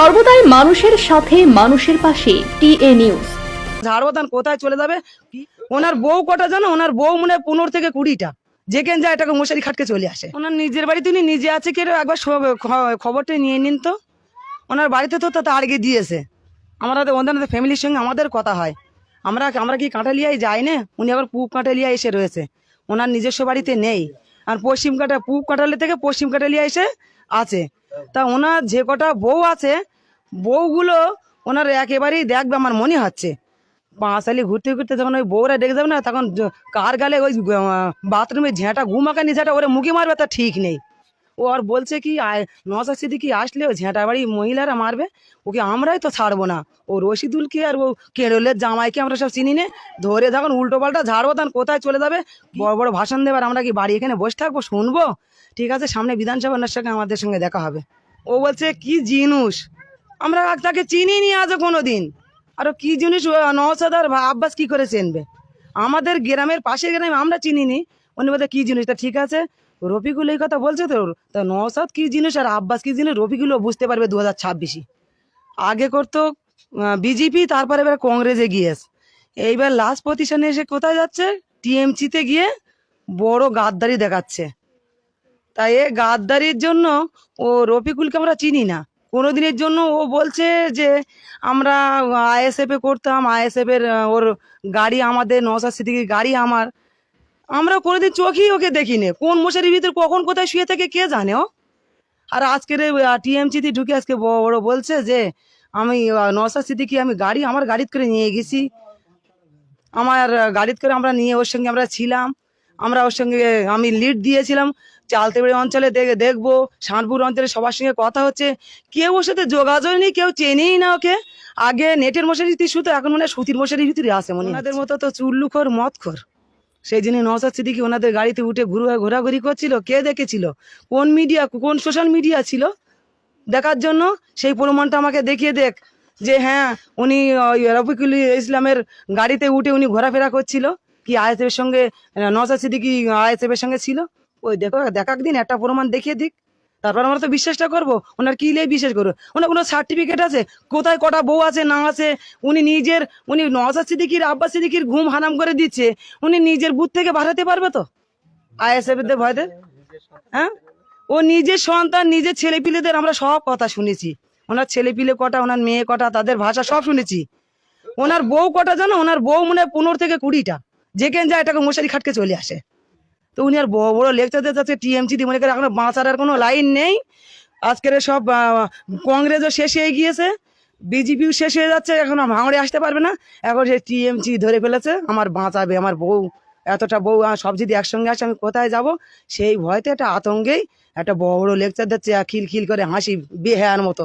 সর্বদাই মানুষের সাথে, মানুষের পাশে। TA news. ঝাড়বাদান কোথায় চলে যাবে? ওনার বউ কটা জানো? ওনার বউ মনে হয় পনেরো থেকে কুড়িটা। যেখানে যায় এটাকে মশারি খাটকে চলে আসে। ওনার নিজের বাড়িতে উনি নিজে আছে কেউ একবার খবরটা নিয়ে নিন তো। ওনার বাড়িতে তো তা আগে দিয়েছে। আমরা তো ওদের ফ্যামিলির সঙ্গে আমাদের কথা হয়। আমরা আমরা কি কাঁঠালিয়ায় যাই না? উনি আবার পূব কাঁঠালিয়া এসে রয়েছে। ওনার নিজস্ব বাড়িতে নেই। আর পশ্চিম কাঁটা পূব কাঁঠালি থেকে পশ্চিম কাঁঠালিয়া এসে আছে। তা ওনার যে কটা বউ আছে, বউগুলো ওনার একেবারেই দেখবে আমার মনে হচ্ছে। পাঁচালি ঘুরতে ঘুরতে যখন ওই বউরা ডেকে যাবে না, তখন কার গালে ওই বাথরুমে ঝেঁটা ঘুমাকানি ঝেঁটা, ওরে মুখে মারবে তা ঠিক নেই। ও আর বলছে কি নশা সিদ্দিকি আসলে ও ঝেঁটা বাড়ি মহিলারা মারবে, ওকে আমরাই তো ছাড়বো না। ও রশিদুলকে আর ও কেরলের জামাইকে আমরা সব চিনি নে? ধরে যখন উল্টো পাল্টা ঝাড়বো, তখন কোথায় চলে যাবে? বড় বড় ভাষণ দেবার আমরা কি বাড়ি এখানে বসে থাকব, শুনব? ঠিক আছে, সামনে বিধানসভা সঙ্গে আমাদের সঙ্গে দেখা হবে। ও বলছে, কি জিনুস? আমরা তাকে চিনি নি আজও কোনো দিন আরও কি জিনিস? নওসাদ আর আব্বাস কি করে চেনবে? আমাদের গ্রামের পাশের গ্রামে আমরা চিনি নি বলতে কি জিনিস? তা ঠিক আছে। রফিকুল এই কথা বলছে তো? তা নওসাদ কী জিনিস আর আব্বাস কী জিনিস? রফিকুলও বুঝতে পারবে দু হাজার ছাব্বিশে আগে করতো বিজেপি তারপরে এবার কংগ্রেসে গিয়েছে এইবার লাস্ট পজিশনে এসে কোথায় যাচ্ছে? টিএমসিতে গিয়ে বড় গাদ্দারি দেখাচ্ছে। তাই এ গাদ্দারির জন্য ও রফিকুলকে আমরা চিনি না। কোনোদিনের জন্য ও বলছে যে আমরা আইএসএফ এ করতাম আইএসএফ এর আহ, ওর গাড়ি আমাদের নসার সিদ্দিকির গাড়ি আমার। আমরা কোনোদিন চোখেই ওকে দেখিনি। কোন মশারির ভিতরে কখন কোথায় শুয়ে থাকে কে জানে ও? আর আজকের টিএমসিতে ঢুকে আজকে বড় বলছে যে আমি নসার সিদ্দিকি আমি গাড়ি আমার গাড়িতে করে নিয়ে গেছি। আমার গাড়িতে করে আমরা নিয়ে ওর সঙ্গে আমরা ছিলাম। আমরা ওর সঙ্গে আমি লিড দিয়েছিলাম। চালতেবাড়ি অঞ্চলে দেখে দেখব। শানপুর অঞ্চলে সবার সঙ্গে কথা হচ্ছে। কেউ ওর সাথে যোগাযোগ নেই কেউ চেনেই না ওকে। আগে নেটের মশারি শুতো এখন মনে হয় সুতির মশারির ভিতরে আছে মনে হয়। ওনাদের মতো তো চুল্লুখোর মতখোর সেই জন্য নওসাদ সিদ্দিকি ওনাদের গাড়িতে উঠে ঘুরে ঘোরাঘুরি করছিল, কে দেখেছিল? কোন মিডিয়া কোন সোশ্যাল মিডিয়া ছিল? দেখার জন্য সেই প্রমাণটা আমাকে দেখিয়ে দেখ যে হ্যাঁ উনি রফিকুল ইসলামের গাড়িতে উঠে উনি ঘোরাফেরা করছিল। কি আইএসএফ সঙ্গে নওসাদ সিদ্দিকি আইএসএফ এর সঙ্গে ছিল? ওই দেখো, দেখাক দিন, একটা প্রমাণ দেখিয়ে দিক। তারপর আমরা তো বিশ্বাসটা করব। ওনার কি লেগে বিশ্বাস করব? ওনার কোনো সার্টিফিকেট আছে? কোথায় কটা বউ আছে, না আছে? উনি নিজের, উনি নওসাদ সিদ্দিকির, আব্বাস সিদ্দিকির ঘুম হারাম করে দিচ্ছে। উনি নিজের বুথ থেকে বাড়াতে পারবে তো? আইএসএফ এর ভয়তে? হ্যাঁ? ও নিজের সন্তান, নিজের ছেলেপিলেদের আমরা সব কথা শুনেছি। ওনার ছেলেপিলে কটা, ওনার মেয়ে কটা, তাদের ভাষা সব শুনেছি। ওনার বউ কটা জানো? ওনার বউ মনে হয় পনেরো থেকে কুড়িটা। যেখানে যায় এটাকে মশারি খাটকে চলে আসে। তো উনি আর বড় বড় লেকচার দিতে যাচ্ছে টিএমসি মনে করে এখন বাঁচার আর কোনো লাইন নেই। আজকের সব কংগ্রেসও শেষ হয়ে গিয়েছে। বিজেপিও শেষ হয়ে যাচ্ছে, এখন ভাঙড়ে আসতে পারবে না। এখন সে টিএমসি ধরে ফেলেছে, আমার বাঁচাবে, আমার বউ, এতটা বউ সব যদি একসঙ্গে আসে, আমি কোথায় যাব? সেই ভয়তে একটা আতঙ্কেই একটা বড় বড় লেকচার দিচ্ছে, আর খিল খিল করে হাসি, বেহায়ার মতো।